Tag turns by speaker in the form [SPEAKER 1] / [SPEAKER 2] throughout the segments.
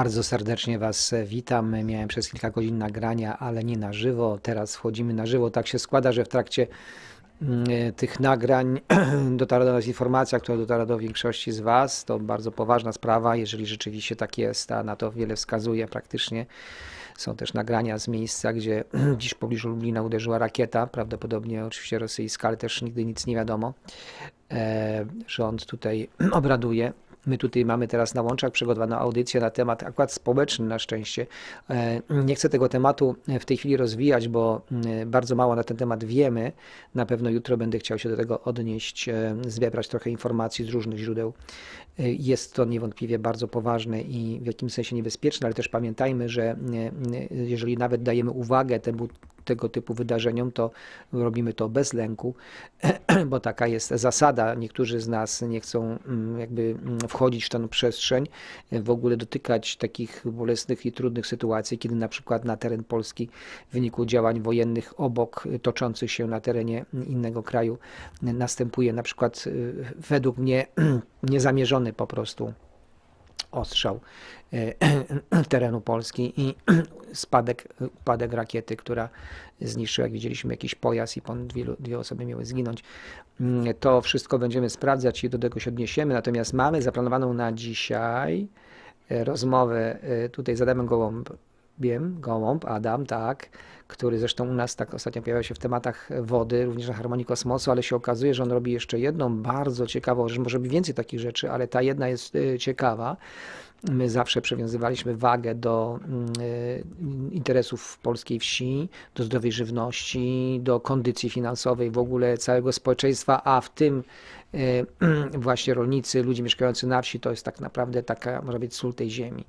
[SPEAKER 1] Bardzo serdecznie Was witam. Miałem przez kilka godzin nagrania, ale nie na żywo. Teraz wchodzimy na żywo. Tak się składa, że w trakcie mm, tych nagrań dotarła do nas informacja, która dotarła do większości z Was. To bardzo poważna sprawa, jeżeli rzeczywiście tak jest, a na to wiele wskazuje praktycznie. Są też nagrania z miejsca, gdzie dziś w pobliżu Lublina uderzyła rakieta, prawdopodobnie oczywiście rosyjska, ale też nigdy nic nie wiadomo. E, Rząd tutaj obraduje. My tutaj mamy teraz na łączach przygotowaną audycję na temat akurat społeczny na szczęście. E, Nie chcę tego tematu w tej chwili rozwijać, bo mm, bardzo mało na ten temat wiemy. Na pewno jutro będę chciał się do tego odnieść, e, zebrać trochę informacji z różnych źródeł. E, Jest to niewątpliwie bardzo poważne i w jakimś sensie niebezpieczne, ale też pamiętajmy, że e, e, jeżeli nawet dajemy uwagę temu, tego typu wydarzeniom, to robimy to bez lęku, bo taka jest zasada. Niektórzy z nas nie chcą mm, jakby mm, wchodzić w tę przestrzeń, e, w ogóle dotykać takich bolesnych i trudnych sytuacji, kiedy na przykład na teren Polski w wyniku działań wojennych obok e, toczących się na terenie innego kraju następuje na przykład e, według mnie niezamierzony po prostu ostrzał e, terenu Polski i spadek, upadek rakiety, która zniszczyła, jak widzieliśmy, jakiś pojazd i ponad dwie, dwie osoby miały zginąć. Mm, To wszystko będziemy sprawdzać i do tego się odniesiemy. Natomiast mamy zaplanowaną na dzisiaj e, rozmowę e, tutaj z Adamem Gołąbiem, Gołąb, Adam, tak, który zresztą u nas tak ostatnio pojawiał się w tematach wody, również na Harmonii Kosmosu, ale się okazuje, że on robi jeszcze jedną bardzo ciekawą rzecz, może więcej takich rzeczy, ale ta jedna jest e, ciekawa. My zawsze przywiązywaliśmy wagę do mm, e, interesów polskiej wsi, do zdrowej żywności, do kondycji finansowej w ogóle całego społeczeństwa, a w tym e, właśnie rolnicy, ludzie mieszkający na wsi, to jest tak naprawdę taka, może być sól tej ziemi.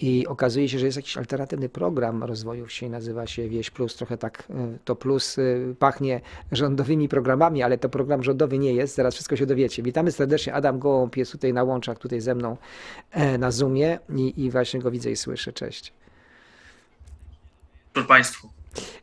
[SPEAKER 1] I okazuje się, że jest jakiś alternatywny program rozwoju wsi, nazywa się Wieś Plus. Trochę tak e, to plus pachnie rządowymi programami, ale to program rządowy nie jest. Zaraz wszystko się dowiecie. Witamy serdecznie. Adam Gołąb jest tutaj na łączach, tutaj ze mną e, na Zoomie i, i właśnie go widzę i słyszę. Cześć.
[SPEAKER 2] Dzień Państwu.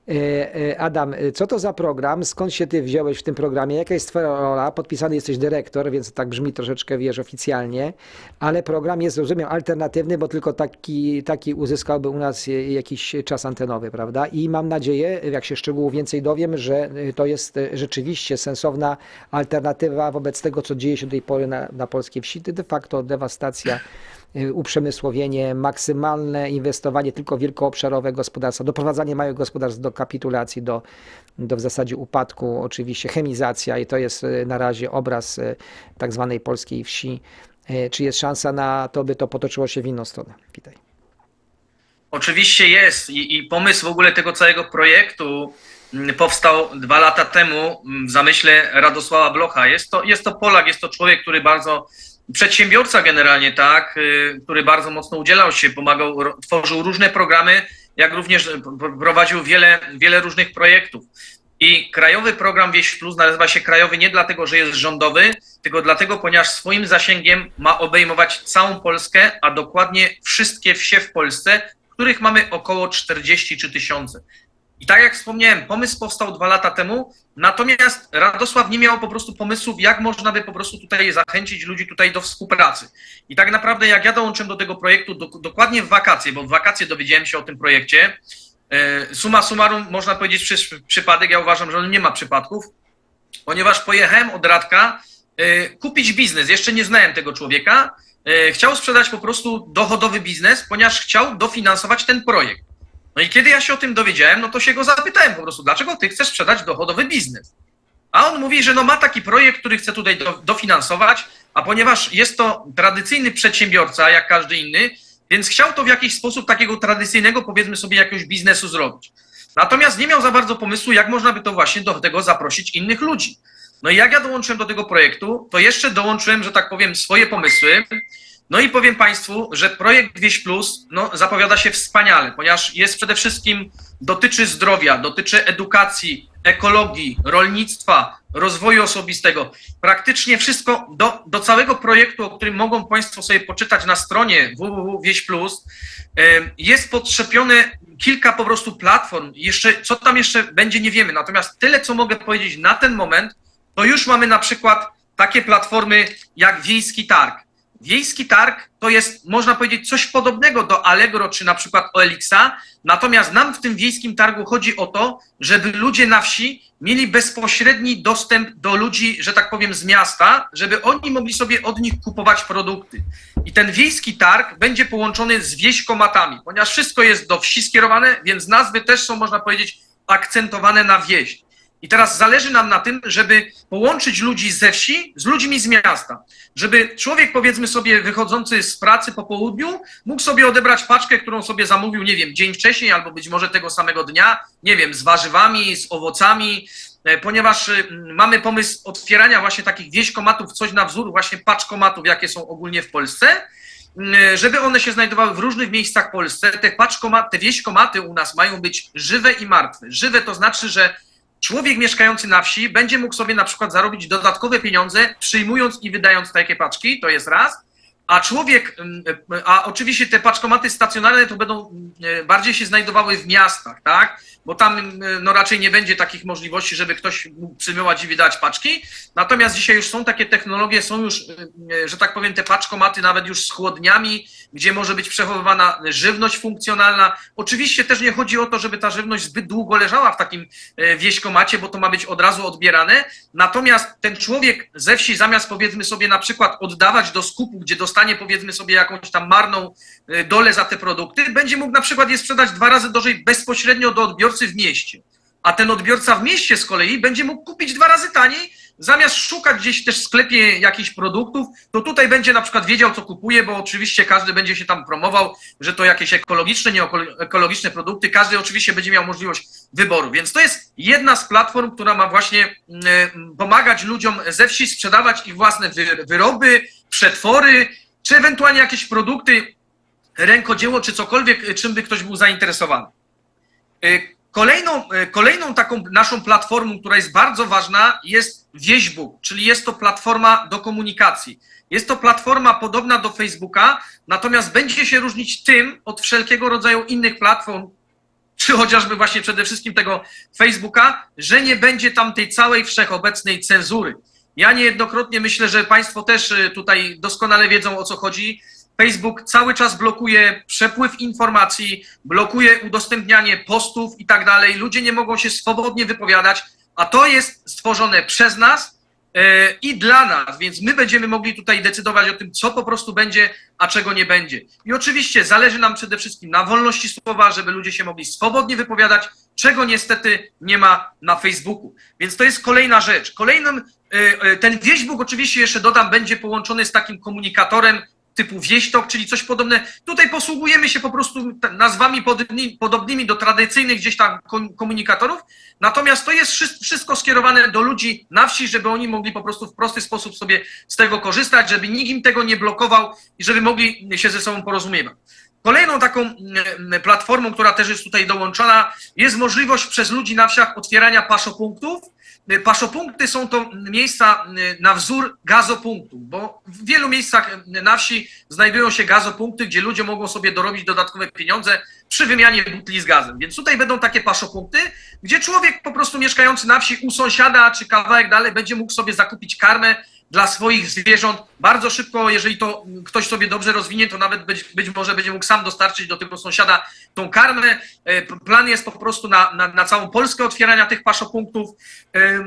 [SPEAKER 1] E, e, Adam, e, co to za program? Skąd się ty wziąłeś w tym programie? Jaka jest twoja rola? Podpisany jesteś dyrektor, więc tak brzmi troszeczkę, wiesz, oficjalnie, ale program jest, rozumiem, alternatywny, bo tylko taki, taki uzyskałby u nas jakiś czas antenowy, prawda? I mam nadzieję, jak się szczegółów więcej dowiem, że to jest rzeczywiście sensowna alternatywa wobec tego, co dzieje się do tej pory na, na polskiej wsi. De facto dewastacja uprzemysłowienie, maksymalne inwestowanie tylko w wielkoobszarowe gospodarstwa, doprowadzanie małych gospodarstw do kapitulacji, do, do w zasadzie upadku, oczywiście chemizacja i to jest y, na razie obraz y, tak zwanej polskiej wsi. Y, Czy jest szansa na to, by to potoczyło się w inną stronę? Witaj.
[SPEAKER 2] Oczywiście jest i, i pomysł w ogóle tego całego projektu mm, powstał dwa lata temu mm, w zamyśle Radosława Blocha. Jest to, jest to Polak, jest to człowiek, który bardzo, przedsiębiorca generalnie, tak, y, który bardzo mocno udzielał się, pomagał, tworzył różne programy, jak również y, prowadził wiele, wiele różnych projektów. I Krajowy Program Wieś Plus nazywa się krajowy nie dlatego, że jest rządowy, tylko dlatego, ponieważ swoim zasięgiem ma obejmować całą Polskę, a dokładnie wszystkie wsie w Polsce, których mamy około 43 tysiące. I tak jak wspomniałem, pomysł powstał dwa lata temu, natomiast Radosław nie miał po prostu pomysłów, jak można by po prostu tutaj zachęcić ludzi tutaj do współpracy. I tak naprawdę jak ja dołączyłem do tego projektu do, dokładnie w wakacje, bo w wakacje dowiedziałem się o tym projekcie, e, summa summarum można powiedzieć przy, przypadek, ja uważam, że on nie ma przypadków, ponieważ pojechałem od Radka e, kupić biznes, jeszcze nie znałem tego człowieka, e, chciał sprzedać po prostu dochodowy biznes, ponieważ chciał dofinansować ten projekt. No i kiedy ja się o tym dowiedziałem, no to się go zapytałem po prostu, dlaczego ty chcesz sprzedać dochodowy biznes? A on mówi, że no ma taki projekt, który chce tutaj do, dofinansować, a ponieważ jest to tradycyjny przedsiębiorca, jak każdy inny, więc chciał to w jakiś sposób takiego tradycyjnego, powiedzmy sobie, jakiegoś biznesu zrobić. Natomiast nie miał za bardzo pomysłu, jak można by to właśnie do tego zaprosić innych ludzi. No i jak ja dołączyłem do tego projektu, to jeszcze dołączyłem, że tak powiem, swoje pomysły. No i powiem Państwu, że projekt Wieś Plus no, zapowiada się wspaniale, ponieważ jest przede wszystkim, dotyczy zdrowia, dotyczy edukacji, ekologii, rolnictwa, rozwoju osobistego. Praktycznie wszystko do, do całego projektu, o którym mogą Państwo sobie poczytać na stronie www.wieś Plus, jest podszepione kilka po prostu platform. Jeszcze, co tam jeszcze będzie, nie wiemy. Natomiast tyle, co mogę powiedzieć na ten moment, to już mamy na przykład takie platformy jak Wiejski Targ, Wiejski targ to jest, można powiedzieć, coś podobnego do Allegro czy na przykład OLX-a, natomiast nam w tym wiejskim targu chodzi o to, żeby ludzie na wsi mieli bezpośredni dostęp do ludzi, że tak powiem, z miasta, żeby oni mogli sobie od nich kupować produkty. I ten wiejski targ będzie połączony z wieśkomatami, ponieważ wszystko jest do wsi skierowane, więc nazwy też są, można powiedzieć, akcentowane na wieś. I teraz zależy nam na tym, żeby połączyć ludzi ze wsi z ludźmi z miasta. Żeby człowiek, powiedzmy sobie, wychodzący z pracy po południu, mógł sobie odebrać paczkę, którą sobie zamówił, nie wiem, dzień wcześniej albo być może tego samego dnia, nie wiem, z warzywami, z owocami, e, ponieważ y, mamy pomysł otwierania właśnie takich wieśkomatów, coś na wzór właśnie paczkomatów, jakie są ogólnie w Polsce, y, żeby one się znajdowały w różnych miejscach w Polsce. Te, paczkomaty, te wieśkomaty u nas mają być żywe i martwe. Żywe to znaczy, że człowiek mieszkający na wsi będzie mógł sobie na przykład zarobić dodatkowe pieniądze, przyjmując i wydając takie paczki, to jest raz. A człowiek, mm, a oczywiście te paczkomaty stacjonarne to będą mm, bardziej się znajdowały w miastach, tak? Bo tam mm, no raczej nie będzie takich możliwości, żeby ktoś mógł przyjmować i wydać paczki. Natomiast dzisiaj już są takie technologie, są już, że tak powiem, te paczkomaty nawet już z chłodniami, gdzie może być przechowywana żywność funkcjonalna. Oczywiście też nie chodzi o to, żeby ta żywność zbyt długo leżała w takim e, wieśkomacie, bo to ma być od razu odbierane. Natomiast ten człowiek ze wsi, zamiast powiedzmy sobie na przykład oddawać do skupu, gdzie dostanie powiedzmy sobie jakąś tam marną e, dolę za te produkty, będzie mógł na przykład je sprzedać dwa razy drożej bezpośrednio do odbiorcy w mieście. A ten odbiorca w mieście z kolei będzie mógł kupić dwa razy taniej, zamiast szukać gdzieś też w sklepie jakichś produktów, to tutaj będzie na przykład wiedział, co kupuje, bo oczywiście każdy będzie się tam promował, że to jakieś ekologiczne, nieekologiczne produkty. Każdy oczywiście będzie miał możliwość wyboru. Więc to jest jedna z platform, która ma właśnie mm, pomagać ludziom ze wsi sprzedawać ich własne wy- wyroby, przetwory, czy ewentualnie jakieś produkty, rękodzieło, czy cokolwiek, czym by ktoś był zainteresowany. Y, Kolejną, y, kolejną taką naszą platformą, która jest bardzo ważna, jest Wieźbuk, czyli jest to platforma do komunikacji. Jest to platforma podobna do Facebooka, natomiast będzie się różnić tym od wszelkiego rodzaju innych platform, czy chociażby właśnie przede wszystkim tego Facebooka, że nie będzie tam tej całej wszechobecnej cenzury. Ja niejednokrotnie myślę, że Państwo też y, tutaj doskonale wiedzą o co chodzi. Facebook cały czas blokuje przepływ informacji, blokuje udostępnianie postów i tak dalej. Ludzie nie mogą się swobodnie wypowiadać, a to jest stworzone przez nas i dla nas, więc my będziemy mogli tutaj decydować o tym, co po prostu będzie, a czego nie będzie. I oczywiście zależy nam przede wszystkim na wolności słowa, żeby ludzie się mogli swobodnie wypowiadać, czego niestety nie ma na Facebooku. Więc to jest kolejna rzecz. Kolejnym, e, e, ten wieźbuk oczywiście jeszcze dodam, będzie połączony z takim komunikatorem typu wieśtok, czyli coś podobne. Tutaj posługujemy się po prostu nazwami podobnymi, podobnymi do tradycyjnych gdzieś tam komunikatorów, natomiast to jest wszystko skierowane do ludzi na wsi, żeby oni mogli po prostu w prosty sposób sobie z tego korzystać, żeby nikt im tego nie blokował i żeby mogli się ze sobą porozumiewać. Kolejną taką platformą, która też jest tutaj dołączona, jest możliwość przez ludzi na wsiach otwierania paszopunktów, Y, Paszopunkty są to miejsca y, na wzór gazopunktu, bo w wielu miejscach na wsi znajdują się gazopunkty, gdzie ludzie mogą sobie dorobić dodatkowe pieniądze przy wymianie butli z gazem. Więc tutaj będą takie paszopunkty, gdzie człowiek po prostu mieszkający na wsi u sąsiada czy kawałek dalej będzie mógł sobie zakupić karmę dla swoich zwierząt bardzo szybko, jeżeli to ktoś sobie dobrze rozwinie, to nawet być, być może będzie mógł sam dostarczyć do tego sąsiada tą karmę. E, plan jest po prostu na, na, na całą Polskę otwierania tych paszopunktów. E, e,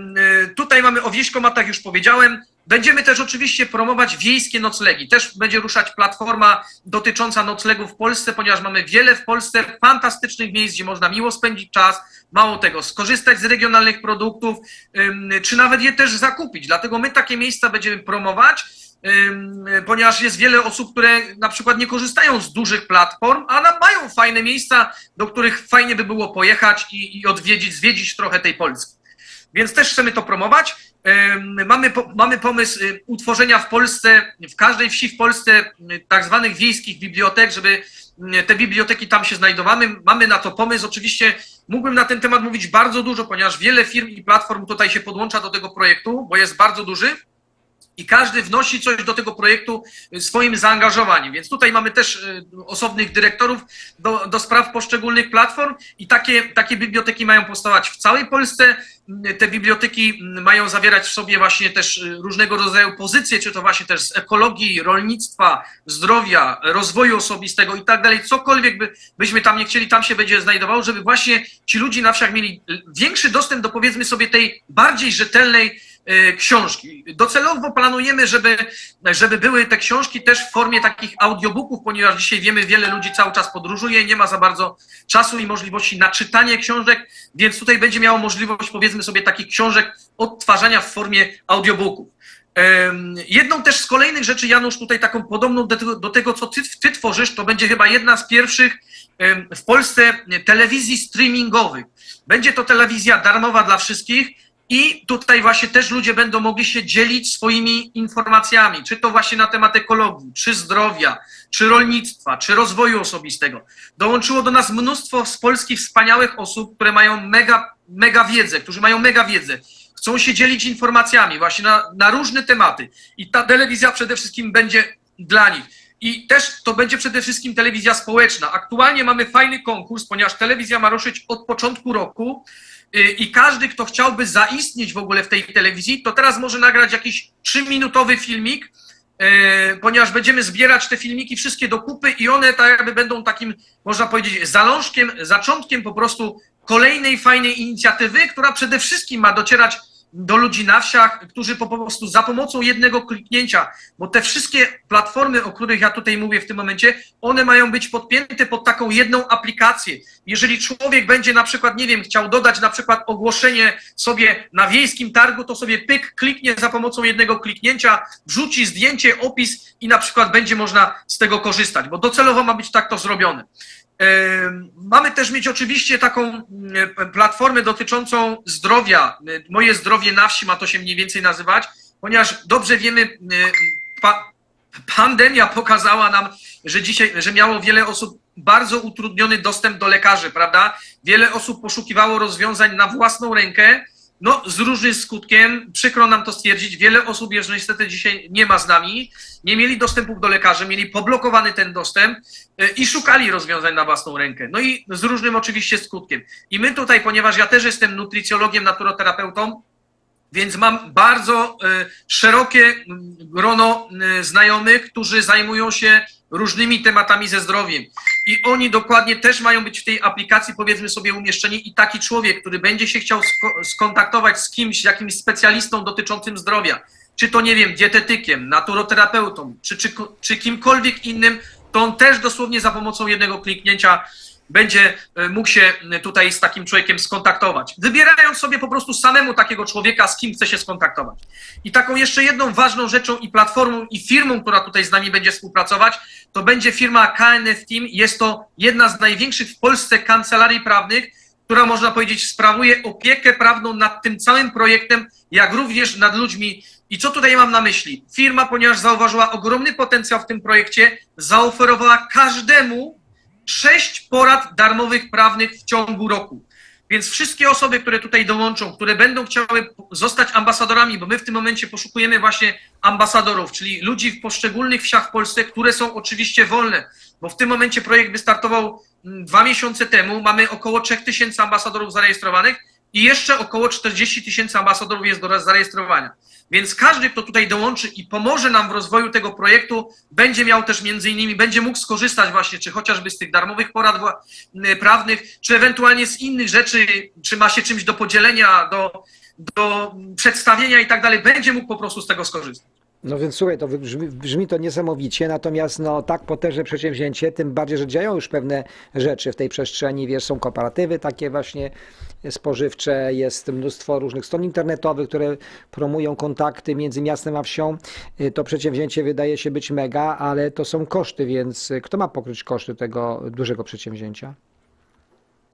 [SPEAKER 2] tutaj mamy o wieśkomatach już powiedziałem. Będziemy też oczywiście promować wiejskie noclegi. Też będzie ruszać platforma dotycząca noclegów w Polsce, ponieważ mamy wiele w Polsce fantastycznych miejsc, gdzie można miło spędzić czas, mało tego, skorzystać z regionalnych produktów, czy nawet je też zakupić. Dlatego my takie miejsca będziemy promować, ponieważ jest wiele osób, które na przykład nie korzystają z dużych platform, a mają fajne miejsca, do których fajnie by było pojechać i, i odwiedzić, zwiedzić trochę tej Polski. Więc też chcemy to promować. Mamy, mamy pomysł y, utworzenia w Polsce, w każdej wsi w Polsce y, tak zwanych wiejskich bibliotek, żeby te biblioteki tam się znajdowały. Mamy na to pomysł. Oczywiście mógłbym na ten temat mówić bardzo dużo, ponieważ wiele firm i platform tutaj się podłącza do tego projektu, bo jest bardzo duży. I każdy wnosi coś do tego projektu swoim zaangażowaniem. Więc tutaj mamy też y, osobnych dyrektorów do, do spraw poszczególnych platform i takie, takie biblioteki mają powstawać w całej Polsce. Y, Te biblioteki y, mają zawierać w sobie właśnie też różnego rodzaju pozycje, czy to właśnie też z ekologii, rolnictwa, zdrowia, rozwoju osobistego i tak dalej. Cokolwiek by, byśmy tam nie chcieli, tam się będzie znajdowało, żeby właśnie ci ludzie na wsiach mieli większy dostęp do powiedzmy sobie tej bardziej rzetelnej książki. Docelowo planujemy, żeby, żeby były te książki też w formie takich audiobooków, ponieważ dzisiaj wiemy, wiele ludzi cały czas podróżuje, nie ma za bardzo czasu i możliwości na czytanie książek, więc tutaj będzie miało możliwość, powiedzmy sobie, takich książek odtwarzania w formie audiobooków. Jedną też z kolejnych rzeczy, Janusz, tutaj taką podobną do tego, do tego co ty, ty tworzysz, to będzie chyba jedna z pierwszych w Polsce telewizji streamingowych. Będzie to telewizja darmowa dla wszystkich i tutaj właśnie też ludzie będą mogli się dzielić swoimi informacjami, czy to właśnie na temat ekologii, czy zdrowia, czy rolnictwa, czy rozwoju osobistego. Dołączyło do nas mnóstwo z Polski wspaniałych osób, które mają mega, mega wiedzę, którzy mają mega wiedzę. Chcą się dzielić informacjami właśnie na, na różne tematy. I ta telewizja przede wszystkim będzie dla nich. I też to będzie przede wszystkim telewizja społeczna. Aktualnie mamy fajny konkurs, ponieważ telewizja ma ruszyć od początku roku i każdy, kto chciałby zaistnieć w ogóle w tej telewizji, to teraz może nagrać jakiś trzyminutowy filmik, e, ponieważ będziemy zbierać te filmiki wszystkie do kupy i one tak jakby będą takim, można powiedzieć, zalążkiem, zaczątkiem po prostu kolejnej fajnej inicjatywy, która przede wszystkim ma docierać do ludzi na wsiach, którzy po prostu za pomocą jednego kliknięcia, bo te wszystkie platformy, o których ja tutaj mówię w tym momencie, one mają być podpięte pod taką jedną aplikację. Jeżeli człowiek będzie na przykład, nie wiem, chciał dodać na przykład ogłoszenie sobie na wiejskim targu, to sobie pyk, kliknie za pomocą jednego kliknięcia, wrzuci zdjęcie, opis i na przykład będzie można z tego korzystać, bo docelowo ma być tak to zrobione. Mamy też mieć oczywiście taką mm, platformę dotyczącą zdrowia. Moje zdrowie na wsi ma to się mniej więcej nazywać, ponieważ dobrze wiemy, y, pa, pandemia pokazała nam, że dzisiaj, że miało wiele osób bardzo utrudniony dostęp do lekarzy, prawda? Wiele osób poszukiwało rozwiązań na własną rękę, no z różnym skutkiem, przykro nam to stwierdzić, wiele osób już niestety dzisiaj nie ma z nami, nie mieli dostępu do lekarzy, mieli poblokowany ten dostęp y, i szukali rozwiązań na własną rękę. No i z różnym oczywiście skutkiem. I my tutaj, ponieważ ja też jestem nutrycjologiem, naturoterapeutą, więc mam bardzo y, szerokie mm, grono y, znajomych, którzy zajmują się różnymi tematami ze zdrowiem. I oni dokładnie też mają być w tej aplikacji, powiedzmy sobie, umieszczeni. I taki człowiek, który będzie się chciał sko- skontaktować z kimś, jakimś specjalistą dotyczącym zdrowia, czy to nie wiem, dietetykiem, naturoterapeutą, czy, czy, czy kimkolwiek innym, to on też dosłownie za pomocą jednego kliknięcia będzie e, mógł się tutaj z takim człowiekiem skontaktować. Wybierając sobie po prostu samemu takiego człowieka, z kim chce się skontaktować. I taką jeszcze jedną ważną rzeczą i platformą i firmą, która tutaj z nami będzie współpracować, to będzie firma KNF Team. Jest to jedna z największych w Polsce kancelarii prawnych, która można powiedzieć sprawuje opiekę prawną nad tym całym projektem, jak również nad ludźmi. I co tutaj mam na myśli? Firma, ponieważ zauważyła ogromny potencjał w tym projekcie, zaoferowała każdemu sześć porad darmowych prawnych w ciągu roku. Więc wszystkie osoby, które tutaj dołączą, które będą chciały zostać ambasadorami, bo my w tym momencie poszukujemy właśnie ambasadorów, czyli ludzi w poszczególnych wsiach w Polsce, które są oczywiście wolne, bo w tym momencie projekt wystartował mm, dwa miesiące temu, mamy około 3000 ambasadorów zarejestrowanych i jeszcze około 40 tysięcy ambasadorów jest do zarejestrowania. Więc każdy, kto tutaj dołączy i pomoże nam w rozwoju tego projektu, będzie miał też między innymi, będzie mógł skorzystać właśnie, czy chociażby z tych darmowych porad prawnych, czy ewentualnie z innych rzeczy, czy ma się czymś do podzielenia, do, do przedstawienia i tak dalej, będzie mógł po prostu z tego skorzystać.
[SPEAKER 1] No więc słuchaj, to brzmi, brzmi to niesamowicie, natomiast no tak potężne przedsięwzięcie, tym bardziej, że działają już pewne rzeczy w tej przestrzeni, wiesz, są kooperatywy takie właśnie spożywcze, jest mnóstwo różnych stron internetowych, które promują kontakty między miastem a wsią. Y, To przedsięwzięcie wydaje się być mega, ale to są koszty, więc y, kto ma pokryć koszty tego dużego przedsięwzięcia?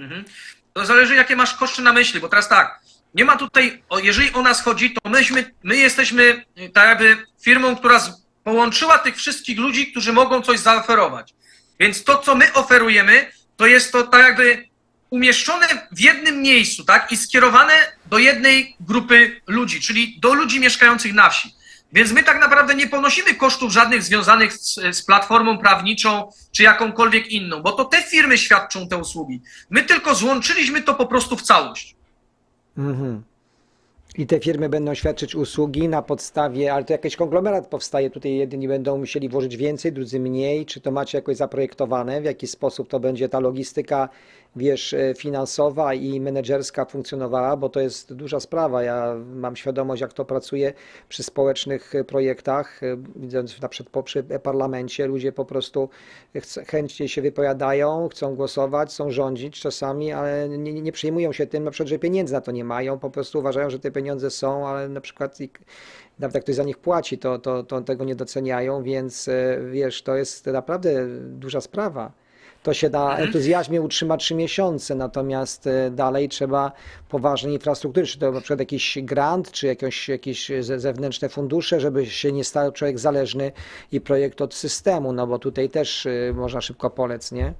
[SPEAKER 2] Mhm. To zależy, jakie masz koszty na myśli, bo teraz tak, nie ma tutaj, jeżeli o nas chodzi, to myśmy, my jesteśmy y, tak jakby firmą, która połączyła tych wszystkich ludzi, którzy mogą coś zaoferować. Więc to, co my oferujemy, to jest to tak jakby umieszczone w jednym miejscu, tak, i skierowane do jednej grupy ludzi, czyli do ludzi mieszkających na wsi. Więc my tak naprawdę nie ponosimy kosztów żadnych związanych z, z platformą prawniczą czy jakąkolwiek inną, bo to te firmy świadczą te usługi. My tylko złączyliśmy to po prostu w całość.
[SPEAKER 1] Mhm. I te firmy będą świadczyć usługi na podstawie, ale to jakiś konglomerat powstaje. Tutaj jedni będą musieli włożyć więcej, drudzy mniej. Czy to macie jakoś zaprojektowane? W jaki sposób to będzie ta logistyka, wiesz, e, finansowa i menedżerska funkcjonowała? Bo to jest duża sprawa. Ja mam świadomość, jak to pracuje przy społecznych e, projektach. E, Widząc na przykład przy parlamencie, ludzie po prostu chętnie się wypowiadają, chcą głosować, chcą rządzić czasami, ale nie, nie- przejmują się tym, na przykład, że pieniędzy na to nie mają, po prostu uważają, że te pieniądze są, ale na przykład nawet jak ktoś za nich płaci, to, to, to tego nie doceniają, więc wiesz, to jest naprawdę duża sprawa. To się na entuzjazmie utrzyma trzy miesiące, natomiast e, dalej trzeba poważnej infrastruktury, czy to na przykład jakiś grant, czy jakieś, jakieś ze- zewnętrzne fundusze, żeby się nie stał człowiek zależny i projekt od systemu, no bo tutaj też e, można szybko polec, nie?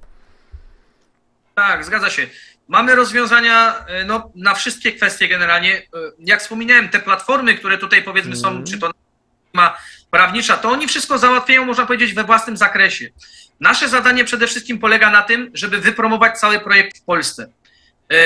[SPEAKER 2] Tak, zgadza się. Mamy rozwiązania e, no, na wszystkie kwestie generalnie. Jak wspominałem, te platformy, które tutaj powiedzmy są, czy to firma prawnicza, to oni wszystko załatwiają, można powiedzieć, we własnym zakresie. Nasze zadanie przede wszystkim polega na tym, żeby wypromować cały projekt w Polsce. E,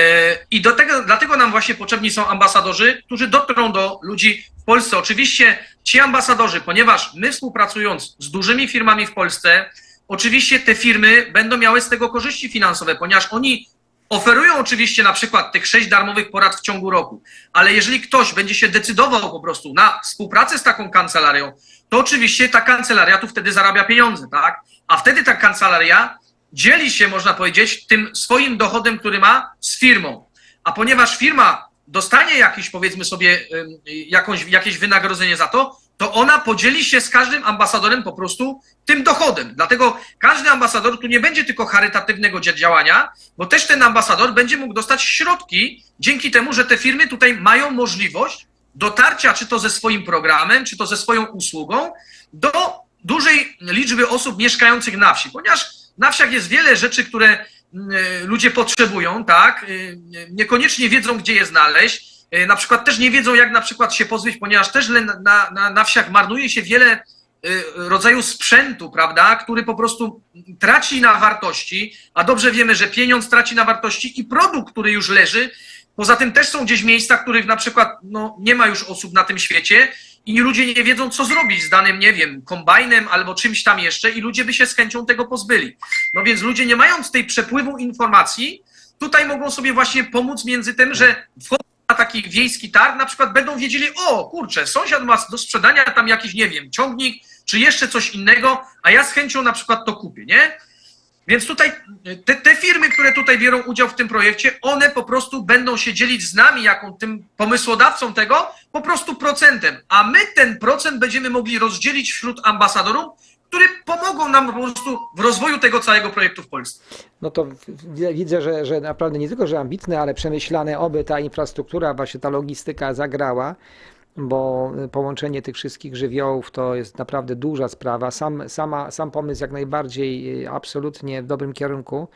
[SPEAKER 2] I do tego, dlatego nam właśnie potrzebni są ambasadorzy, którzy dotrą do ludzi w Polsce. Oczywiście ci ambasadorzy, ponieważ my współpracując z dużymi firmami w Polsce, oczywiście te firmy będą miały z tego korzyści finansowe, ponieważ oni oferują oczywiście na przykład tych sześć darmowych porad w ciągu roku, ale jeżeli ktoś będzie się decydował po prostu na współpracę z taką kancelarią, to oczywiście ta kancelaria tu wtedy zarabia pieniądze, tak? A wtedy ta kancelaria dzieli się, można powiedzieć, tym swoim dochodem, który ma z firmą. A ponieważ firma dostanie jakiś, powiedzmy sobie, jakąś, jakieś wynagrodzenie za to, to ona podzieli się z każdym ambasadorem po prostu tym dochodem. Dlatego każdy ambasador tu nie będzie tylko charytatywnego dzia- działania, bo też ten ambasador będzie mógł dostać środki dzięki temu, że te firmy tutaj mają możliwość dotarcia, czy to ze swoim programem, czy to ze swoją usługą, do dużej liczby osób mieszkających na wsi, ponieważ na wsiach jest wiele rzeczy, które mm, e, ludzie potrzebują, tak? E, Niekoniecznie wiedzą, gdzie je znaleźć. E, Na przykład też nie wiedzą, jak na przykład się pozbyć, ponieważ też na, na, na wsiach marnuje się wiele e, rodzaju sprzętu, prawda, który po prostu traci na wartości, a dobrze wiemy, że pieniądz traci na wartości i produkt, który już leży. Poza tym też są gdzieś miejsca, których na przykład no, nie ma już osób na tym świecie i ludzie nie wiedzą, co zrobić z danym, nie wiem, kombajnem albo czymś tam jeszcze i ludzie by się z chęcią tego pozbyli. No więc ludzie nie mając tej przepływu informacji, tutaj mogą sobie właśnie pomóc między tym, że wchodzą taki wiejski targ, na przykład będą wiedzieli, o kurczę, sąsiad ma do sprzedania tam jakiś, nie wiem, ciągnik, czy jeszcze coś innego, a ja z chęcią na przykład to kupię, nie? Więc tutaj te, te firmy, które tutaj biorą udział w tym projekcie, one po prostu będą się dzielić z nami, jako tym pomysłodawcą tego, po prostu procentem. A my ten procent będziemy mogli rozdzielić wśród ambasadorów, które pomogą nam po prostu w rozwoju tego całego projektu w Polsce.
[SPEAKER 1] No to widzę, że, że naprawdę nie tylko, że ambitne, ale przemyślane, oby ta infrastruktura, właśnie ta logistyka zagrała, bo połączenie tych wszystkich żywiołów to jest naprawdę duża sprawa. Sam, sama, sam pomysł jak najbardziej y, absolutnie w dobrym kierunku.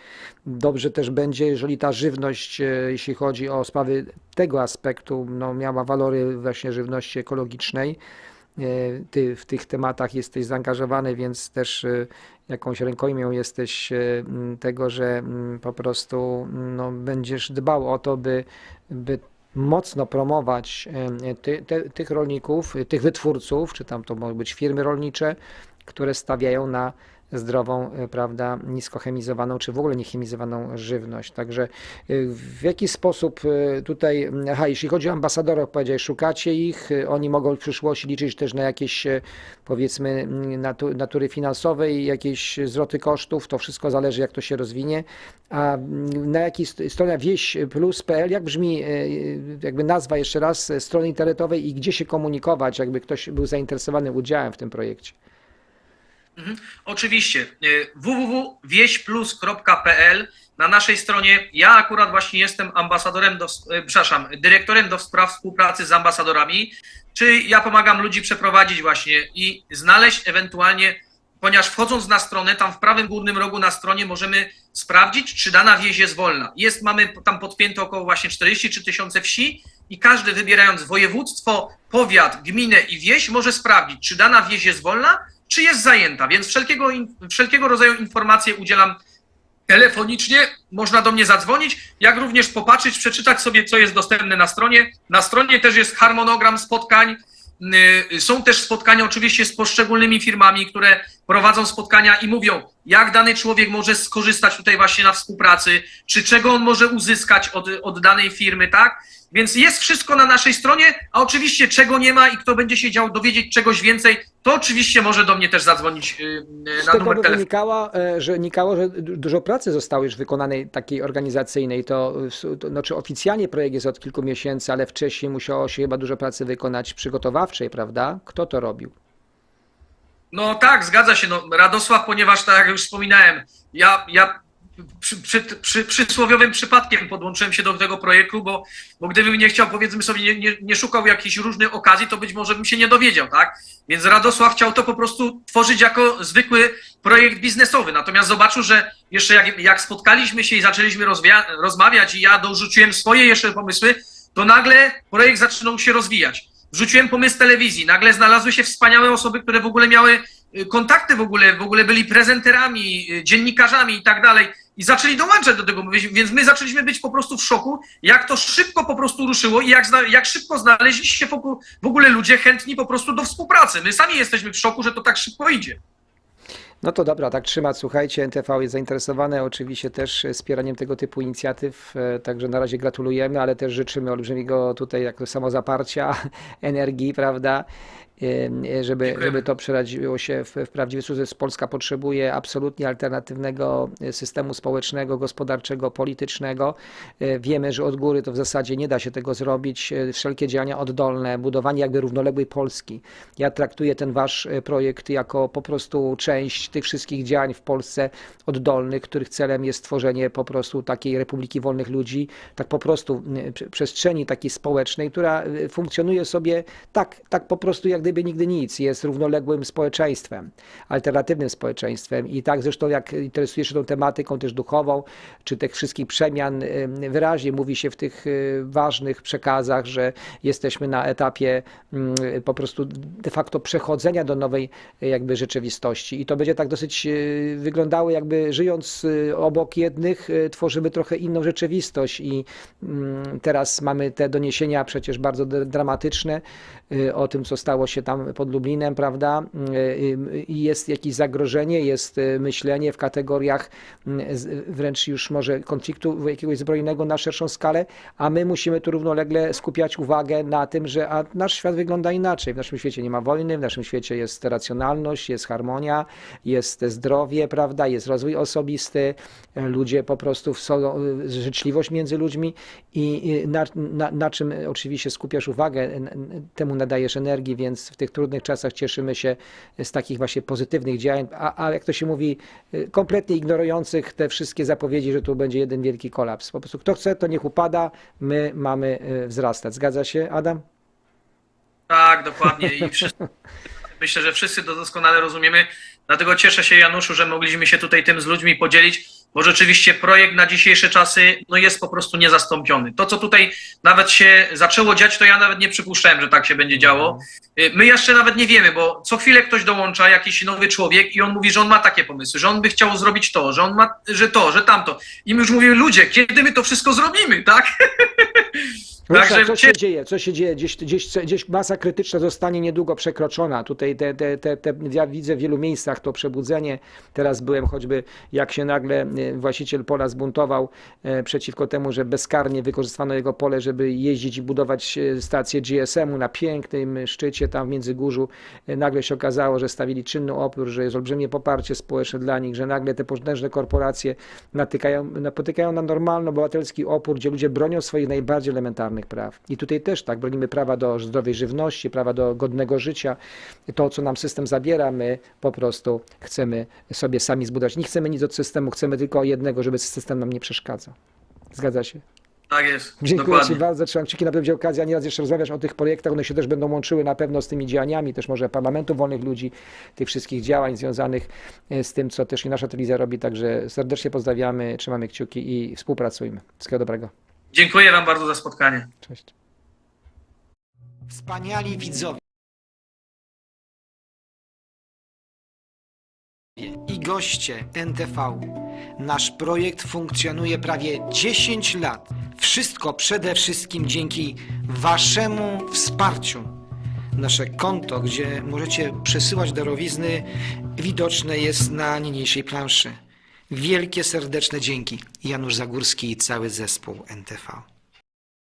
[SPEAKER 1] Dobrze też będzie, jeżeli ta żywność, y, jeśli chodzi o sprawy tego aspektu, no, miała walory właśnie żywności ekologicznej. Y, Ty w tych tematach jesteś zaangażowany, więc też y, jakąś rękojmią jesteś m, tego, że po prostu no, będziesz dbał o to, by, by mocno promować ty, te, tych rolników, tych wytwórców, czy tam to mogą być firmy rolnicze, które stawiają na zdrową, y, prawda, niskochemizowaną, czy w ogóle niechemizowaną żywność. Także y, w jaki sposób y, tutaj, aha, jeśli chodzi o ambasadorów, powiedziałeś, szukacie ich, oni mogą w przyszłości liczyć też na jakieś, powiedzmy, mm, natu, natury finansowej, jakieś zwroty kosztów, to wszystko zależy, jak to się rozwinie. A mm, na jakiej st- strona wieśplus.pl, jak brzmi jakby nazwa jeszcze raz strony internetowej i gdzie się komunikować, jakby ktoś był zainteresowany udziałem w tym projekcie?
[SPEAKER 2] Oczywiście y, www.wieśplus.pl na naszej stronie. Ja akurat właśnie jestem ambasadorem, do, y, przepraszam, dyrektorem do spraw współpracy z ambasadorami, czy ja pomagam ludzi przeprowadzić właśnie i znaleźć ewentualnie, ponieważ wchodząc na stronę, tam w prawym górnym rogu na stronie możemy sprawdzić, czy dana wieś jest wolna. Jest, mamy tam podpięte około właśnie 43 tysiące wsi i każdy wybierając województwo, powiat, gminę i wieś może sprawdzić, czy dana wieś jest wolna, czy jest zajęta. Więc wszelkiego, wszelkiego rodzaju informacje udzielam telefonicznie, można do mnie zadzwonić, jak również popatrzeć, przeczytać sobie, co jest dostępne na stronie. Na stronie też jest harmonogram spotkań. Y, Są też spotkania oczywiście z poszczególnymi firmami, które prowadzą spotkania i mówią, jak dany człowiek może skorzystać tutaj właśnie na współpracy, czy czego on może uzyskać od, od danej firmy, tak? Więc jest wszystko na naszej stronie, a oczywiście czego nie ma i kto będzie się chciał dowiedzieć czegoś więcej, to oczywiście może do mnie też zadzwonić y, y,
[SPEAKER 1] Z
[SPEAKER 2] na
[SPEAKER 1] tego
[SPEAKER 2] numer telefonu.
[SPEAKER 1] wynikało, e, że, wynikało, że du- dużo pracy zostało już wykonanej takiej organizacyjnej. To, to znaczy oficjalnie projekt jest od kilku miesięcy, ale wcześniej musiało się chyba dużo pracy wykonać przygotowawczej, prawda? Kto to robił?
[SPEAKER 2] No tak, zgadza się. No, Radosław, ponieważ tak jak już wspominałem, ja, ja przy, przy, przy, przysłowiowym przypadkiem podłączyłem się do tego projektu, bo, bo gdybym nie chciał, powiedzmy sobie, nie, nie, nie szukał jakichś różnych okazji, to być może bym się nie dowiedział, tak? Więc Radosław chciał to po prostu tworzyć jako zwykły projekt biznesowy. Natomiast zobaczył, że jeszcze jak, jak spotkaliśmy się i zaczęliśmy rozmawiać i ja dorzuciłem swoje jeszcze pomysły, to nagle projekt zaczynał się rozwijać. Wrzuciłem pomysł telewizji, nagle znalazły się wspaniałe osoby, które w ogóle miały kontakty w ogóle, w ogóle byli prezenterami, dziennikarzami i tak dalej i zaczęli dołączać do tego, więc my zaczęliśmy być po prostu w szoku, jak to szybko po prostu ruszyło i jak, jak szybko znaleźli się w ogóle ludzie chętni po prostu do współpracy. My sami jesteśmy w szoku, że to tak szybko idzie.
[SPEAKER 1] No to dobra, tak trzymać. Słuchajcie, NTV jest zainteresowane oczywiście też wspieraniem tego typu inicjatyw, e, także na razie gratulujemy, ale też życzymy olbrzymiego tutaj jako samozaparcia, energii, prawda, żeby,
[SPEAKER 2] Dziękujemy.
[SPEAKER 1] żeby to przeradziło się w, w prawdziwy sukces. Polska potrzebuje absolutnie alternatywnego e, systemu społecznego, gospodarczego, politycznego. E, Wiemy, że od góry to w zasadzie nie da się tego zrobić. E, Wszelkie działania oddolne, budowanie jakby równoległej Polski. Ja traktuję ten wasz e, projekt jako po prostu część tych wszystkich działań w Polsce oddolnych, których celem jest stworzenie po prostu takiej Republiki Wolnych Ludzi, tak po prostu przestrzeni takiej społecznej, która e, funkcjonuje sobie tak, tak po prostu jak gdyby nigdy nic, jest równoległym społeczeństwem, alternatywnym społeczeństwem. I tak zresztą jak interesujesz się tą tematyką też duchową, czy tych wszystkich przemian, e, wyraźnie mówi się w tych e, ważnych przekazach, że jesteśmy na etapie mm, po prostu de facto przechodzenia do nowej e, jakby rzeczywistości. I to będzie tak dosyć wyglądało jakby żyjąc obok jednych tworzymy trochę inną rzeczywistość. I mm, teraz mamy te doniesienia przecież bardzo dr- dramatyczne o tym, co stało się tam pod Lublinem, prawda? I jest jakieś zagrożenie, jest myślenie w kategoriach wręcz już może konfliktu jakiegoś zbrojnego na szerszą skalę, a my musimy tu równolegle skupiać uwagę na tym, że a nasz świat wygląda inaczej. W naszym świecie nie ma wojny, w naszym świecie jest racjonalność, jest harmonia, jest zdrowie, prawda, jest rozwój osobisty, ludzie po prostu są życzliwość między ludźmi i na, na, na czym oczywiście skupiasz uwagę, temu nadajesz energii, więc w tych trudnych czasach cieszymy się z takich właśnie pozytywnych działań, a, a jak to się mówi, y, kompletnie ignorujących te wszystkie zapowiedzi, że tu będzie jeden wielki kolaps. Po prostu kto chce, to niech upada, my mamy y, wzrastać. Zgadza się, Adam?
[SPEAKER 2] Tak, dokładnie. I wszyscy, myślę, że wszyscy to doskonale rozumiemy. Dlatego cieszę się, Januszu, że mogliśmy się tutaj tym z ludźmi podzielić, bo rzeczywiście projekt na dzisiejsze czasy no jest po prostu niezastąpiony. To, co tutaj nawet się zaczęło dziać, to ja nawet nie przypuszczałem, że tak się będzie działo. Y, My jeszcze nawet nie wiemy, bo co chwilę ktoś dołącza, jakiś nowy człowiek i on mówi, że on ma takie pomysły, że on by chciał zrobić to, że on ma, że to, że tamto. I my już mówimy, ludzie, kiedy my to wszystko zrobimy, tak?
[SPEAKER 1] Rusza,
[SPEAKER 2] Także
[SPEAKER 1] co się dzieje? Co się dzieje? Gdzieś, gdzieś, gdzieś masa krytyczna zostanie niedługo przekroczona. Tutaj te, te, te, te, ja widzę w wielu miejscach to przebudzenie. Teraz byłem choćby, jak się nagle e, właściciel pola zbuntował e, przeciwko temu, że bezkarnie wykorzystano jego pole, żeby jeździć i budować e, stację GSM-u na pięknym szczycie tam w Międzygórzu. E, Nagle się okazało, że stawili czynny opór, że jest olbrzymie poparcie społeczne dla nich, że nagle te potężne korporacje natykają, napotykają na normalny obywatelski opór, gdzie ludzie bronią swoich najbardziej elementarnych praw. I tutaj też tak, bronimy prawa do zdrowej żywności, prawa do godnego życia. To, co nam system zabiera, my po prostu chcemy sobie sami zbudować. Nie chcemy nic od systemu, chcemy tylko jednego, żeby system nam nie przeszkadzał. Zgadza się?
[SPEAKER 2] Tak jest.
[SPEAKER 1] Dziękuję
[SPEAKER 2] dokładnie.
[SPEAKER 1] Ci bardzo. Trzymam kciuki, na pewno będzie okazja nieraz jeszcze rozmawiać o tych projektach. One się też będą łączyły na pewno z tymi działaniami, też może Parlamentu Wolnych Ludzi, tych wszystkich działań związanych e, z tym, co też i nasza telewizja robi. Także serdecznie pozdrawiamy, trzymamy kciuki i współpracujmy. Wszystkiego dobrego.
[SPEAKER 2] Dziękuję Wam bardzo za spotkanie.
[SPEAKER 1] Cześć. Wspaniali widzowie i goście NTV. Nasz projekt funkcjonuje prawie 10 lat. Wszystko przede wszystkim dzięki Waszemu wsparciu. Nasze konto, gdzie możecie przesyłać darowizny, widoczne jest na niniejszej planszy. Wielkie serdeczne dzięki. Janusz Zagórski i cały zespół NTV.